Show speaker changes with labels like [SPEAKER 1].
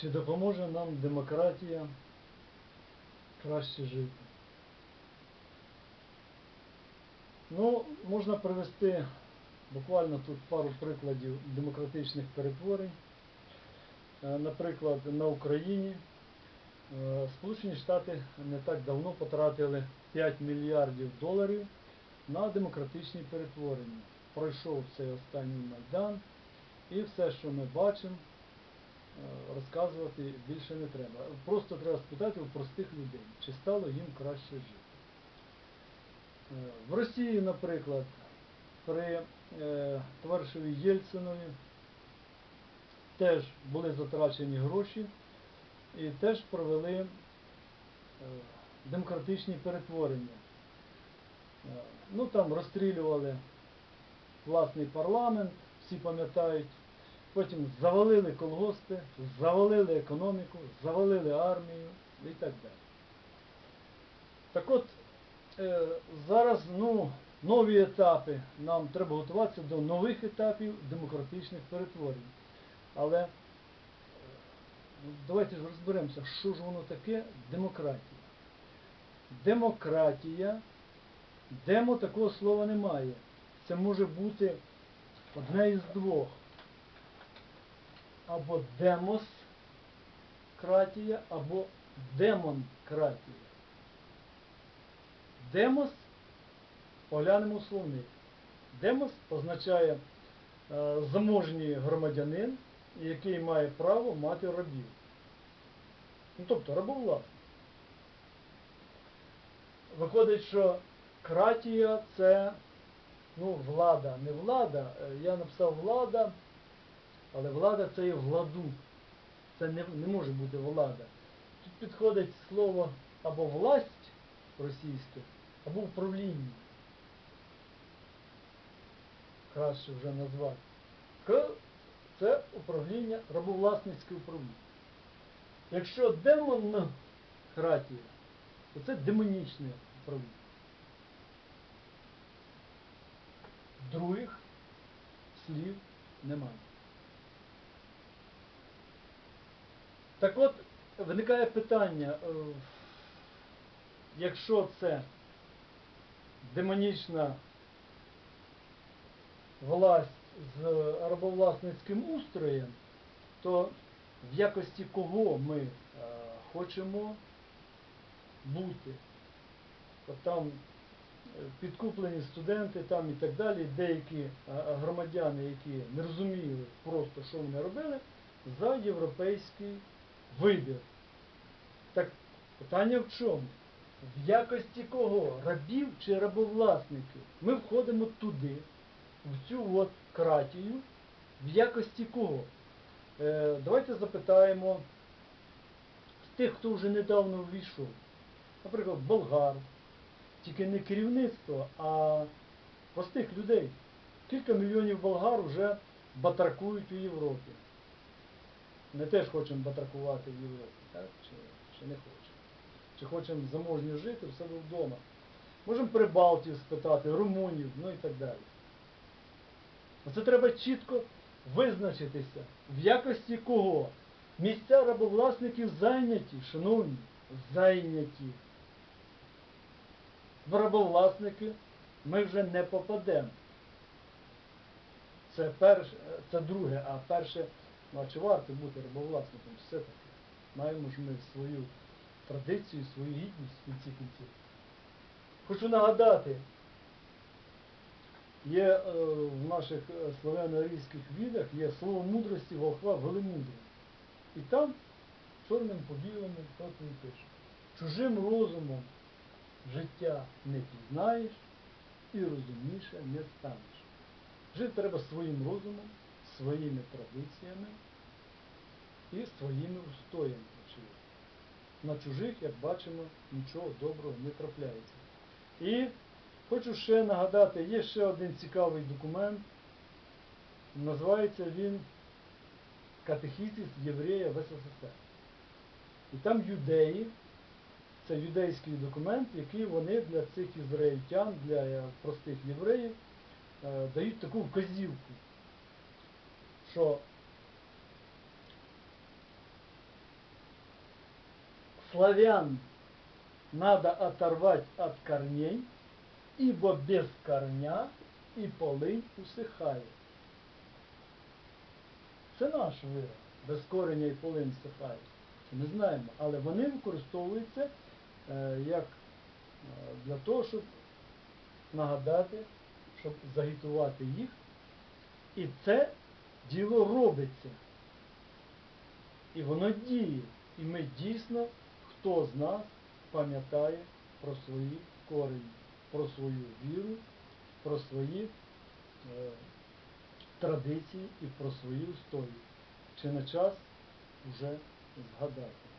[SPEAKER 1] Чи допоможе нам демократія краще жити? Ну, можна привести буквально тут пару прикладів демократичних перетворень. Е, Наприклад, на Україні е, Сполучені Штати не так давно потратили 5 мільярдів доларів на демократичні перетворення. Пройшов цей останній майдан, і все, що ми бачимо, розказувати більше не треба. Просто треба спитати у простих людей, чи стало їм краще жити. Е, В Росії, наприклад, при е, товаришеві Єльцинові теж були затрачені гроші і теж провели е, демократичні перетворення. Ну там розстрілювали власний парламент, всі пам'ятають. Потім завалили колгоспи, завалили економіку, завалили армію і так далі. Так от, е, зараз ну, нові етапи, нам треба готуватися до нових етапів демократичних перетворень. Але е, давайте ж розберемося, що ж воно таке демократія. Демократія, демо такого слова немає. Це може бути одне із двох. Або демоскратія, або демонкратія. Демос поглянемо словник. Демос означає е, заможній громадянин, який має право мати рабів. Ну, тобто рабовласник. Виходить, що кратія це ну, влада, не влада. Е, Я написав влада, але влада це є владу. Це не, не може бути влада. Тут підходить слово або власть російське, або управління. Краще вже назвати. К це управління, рабовласницьке управління. Якщо демонкратія, то це демонічне управління. Других слів немає. Так от, виникає питання, е, якщо це демонічна власть з рабовласницьким устроєм, то в якості кого ми е, хочемо бути? От там е, підкуплені студенти там і так далі, деякі громадяни, які не розуміли просто, що вони робили, за європейський вибір. Так питання в чому? В якості кого? Рабів чи рабовласників? Ми входимо туди, в цю от кратію, в якості кого? Е, давайте запитаємо з тих, хто вже недавно ввійшов. Наприклад, болгар, тільки не керівництво, а простих людей. Кілька мільйонів болгар вже батракують у Європі. Ми теж хочемо батракувати в Європі, так? Чи, чи не хочемо? Чи хочемо заможньо жити в себе вдома? Можемо прибалтів спитати, румунів, ну і так далі. Оце треба чітко визначитися, в якості кого. Місця рабовласників зайняті, шановні, зайняті. В рабовласники ми вже не попадемо. Це перше, це друге, а перше, ну а чи варто бути рабовласником все-таки? Маємо ж ми свою традицію, свою гідність в кінці кінців. Хочу нагадати, є е, в наших е, славяно-арійських відах є слово мудрості волхва велемудрий. І там чорним по білому так і пише. Чужим розумом життя не пізнаєш і розумніше не станеш. Жити треба своїм розумом, своїми традиціями і своїми устоями. На чужих, як бачимо, нічого доброго не трапляється. І хочу ще нагадати, є ще один цікавий документ. Називається він Катехізис єврея в СССР. І там юдеї, це юдейський документ, який вони для цих ізраїльтян, для простих євреїв, е, дають таку вказівку, що славян надо оторвать от корней, ибо без корня і полынь усихає. Це наш вираз. Без кореня і полинь всихає. Ми знаємо. Але вони використовуються е, як е, для того, щоб нагадати, щоб загітувати їх. І це діло робиться. І воно діє. І ми дійсно, хто з нас пам'ятає про свої корені, про свою віру, про свої е, традиції і про свою історію. Чи не час вже згадати?